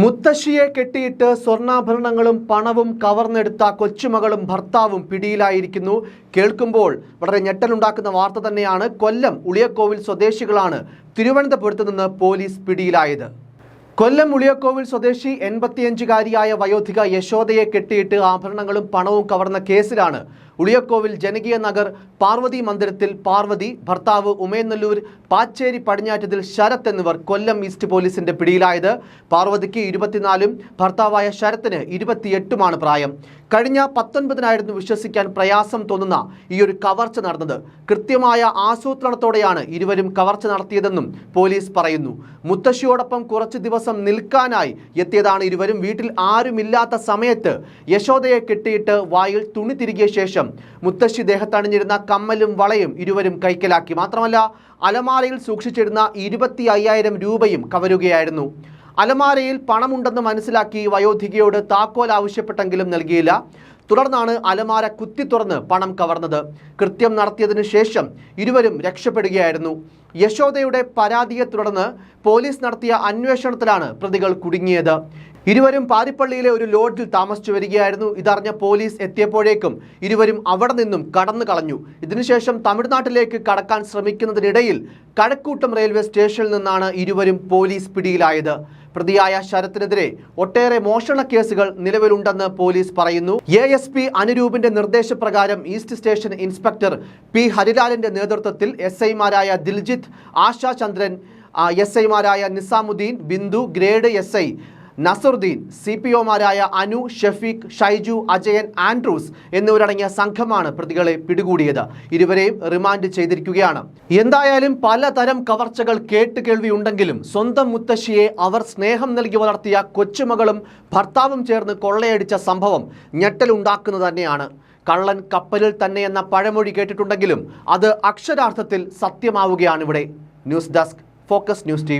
മുത്തശ്ശിയെ കെട്ടിയിട്ട് സ്വർണാഭരണങ്ങളും പണവും കവർന്നെടുത്ത കൊച്ചുമകളും ഭർത്താവും പിടിയിലായിരിക്കുന്നു. കേൾക്കുമ്പോൾ വളരെ ഞെട്ടലുണ്ടാക്കുന്ന വാർത്ത തന്നെയാണ് കൊല്ലം ഉളിയക്കോവിൽ സ്വദേശികളാണ് തിരുവനന്തപുരത്ത് നിന്ന് പോലീസ് പിടിയിലായത്. കൊല്ലം ഉളിയക്കോവിൽ സ്വദേശി എൺപത്തിയഞ്ചുകാരിയായ വയോധിക യശോദയെ കെട്ടിയിട്ട് ആഭരണങ്ങളും പണവും കവർന്ന കേസിലാണ് ഉളിയക്കോവിൽ ജനകീയ നഗർ പാർവതി മന്ദിരത്തിൽ പാർവതി ഭർത്താവ് ഉമയനല്ലൂർ പാച്ചേരി പടിഞ്ഞാറ്റത്തിൽ ശരത് എന്നിവർ കൊല്ലം ഈസ്റ്റ് പോലീസിന്റെ പിടിയിലായത്. പാർവതിക്ക് ഇരുപത്തിനാലും ഭർത്താവായ ശരത്തിന് ഇരുപത്തിയെട്ടുമാണ് പ്രായം. കഴിഞ്ഞ പത്തൊൻപതിനായിരുന്നു വിശ്വസിക്കാൻ പ്രയാസം തോന്നുന്ന ഈ ഒരു കവർച്ച നടന്നത്. കൃത്യമായ ആസൂത്രണത്തോടെയാണ് ഇരുവരും കവർച്ച നടത്തിയതെന്നും പോലീസ് പറയുന്നു. മുത്തശ്ശിയോടൊപ്പം കുറച്ച് ദിവസം നിൽക്കാനായി എത്തിയതാണ് ഇരുവരും. വീട്ടിൽ ആരുമില്ലാത്ത സമയത്ത് യശോദയെ കെട്ടിയിട്ട് വായിൽ തുണി തിരികിയ ശേഷം മുത്തശ്ശി ദേഹത്തണിഞ്ഞിരുന്ന കമ്മലും വളയും ഇരുവരും കൈക്കലാക്കി. മാത്രമല്ല അലമാരയിൽ സൂക്ഷിച്ചിരുന്ന ഇരുപത്തി അയ്യായിരം രൂപയും കവരുകയായിരുന്നു. അലമാരയിൽ പണമുണ്ടെന്ന് മനസ്സിലാക്കി വയോധികയോട് താക്കോൽ ആവശ്യപ്പെട്ടെങ്കിലും നൽകിയില്ല. തുടർന്നാണ് അലമാര കുത്തി തുറന്ന് പണം കവർന്നത്. കൃത്യം നടത്തിയതിനു ശേഷം ഇരുവരും രക്ഷപ്പെടുകയായിരുന്നു. യശോദയുടെ പരാതിയെ തുടർന്ന് പോലീസ് നടത്തിയ അന്വേഷണത്തിലാണ് പ്രതികൾ കുടുങ്ങിയത്. ഇരുവരും പാരിപ്പള്ളിയിലെ ഒരു ലോഡ്ജിൽ താമസിച്ചു വരികയായിരുന്നു. ഇതറിഞ്ഞ പോലീസ് എത്തിയപ്പോഴേക്കും ഇരുവരും അവിടെ നിന്നും കടന്നു കളഞ്ഞു. ഇതിനുശേഷം തമിഴ്നാട്ടിലേക്ക് കടക്കാൻ ശ്രമിക്കുന്നതിനിടയിൽ കഴക്കൂട്ടം റെയിൽവേ സ്റ്റേഷനിൽ നിന്നാണ് ഇരുവരും പോലീസ് പിടിയിലായത്. പ്രതിയായ ശരത്തിനെതിരെ ഒട്ടേറെ മോഷണ കേസുകൾ നിലവിലുണ്ടെന്ന് പോലീസ് പറയുന്നു. എ എസ് പി അനുരൂപിന്റെ നിർദ്ദേശപ്രകാരം ഈസ്റ്റ് സ്റ്റേഷൻ ഇൻസ്പെക്ടർ പി ഹരിലാലിന്റെ നേതൃത്വത്തിൽ എസ് ഐമാരായ ദിൽജിത്ത് ആശാചന്ദ്രൻ എസ് ഐമാരായ Nizamuddin Bindu grade S I Nasaruddin C P ഒമാരായ Anu Shafeeq Shaiju Ajayan Andrews എന്നിവരടങ്ങിയ സംഘമാണ് പ്രതികളെ പിടികൂടിയത്. ഇരുവരെയും റിമാൻഡ് ചെയ്തിരിക്കുകയാണ്. എന്തായാലും പലതരം കവർച്ചകൾ കേട്ടുകേൾവിയുണ്ടെങ്കിലും സ്വന്തം മുത്തശ്ശിയെ അവർ സ്നേഹം നൽകി വളർത്തിയ കൊച്ചുമകളും ഭർത്താവും ചേർന്ന് കൊള്ളയടിച്ച സംഭവം ഞെട്ടലുണ്ടാക്കുന്നത് തന്നെയാണ്. കള്ളൻ കപ്പലിൽ തന്നെ എന്ന പഴമൊഴി കേട്ടിട്ടുണ്ടെങ്കിലും അത് അക്ഷരാർത്ഥത്തിൽ സത്യമാവുകയാണിവിടെ news desk focus news T